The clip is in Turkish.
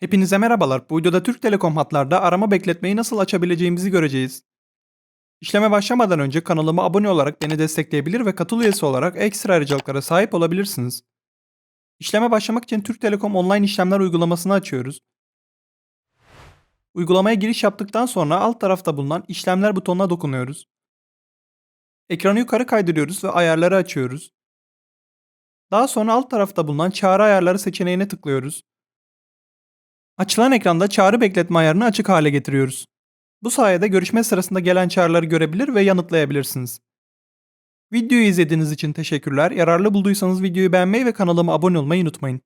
Hepinize merhabalar. Bu videoda Türk Telekom hatlarda arama bekletmeyi nasıl açabileceğimizi göreceğiz. İşleme başlamadan önce kanalıma abone olarak beni destekleyebilir ve katıl üyesi olarak ekstra ayrıcalıklara sahip olabilirsiniz. İşleme başlamak için Türk Telekom online işlemler uygulamasını açıyoruz. Uygulamaya giriş yaptıktan sonra alt tarafta bulunan işlemler butonuna dokunuyoruz. Ekranı yukarı kaydırıyoruz ve ayarları açıyoruz. Daha sonra alt tarafta bulunan çağrı ayarları seçeneğine tıklıyoruz. Açılan ekranda çağrı bekletme ayarını açık hale getiriyoruz. Bu sayede görüşme sırasında gelen çağrıları görebilir ve yanıtlayabilirsiniz. Videoyu izlediğiniz için teşekkürler. Yararlı bulduysanız videoyu beğenmeyi ve kanalıma abone olmayı unutmayın.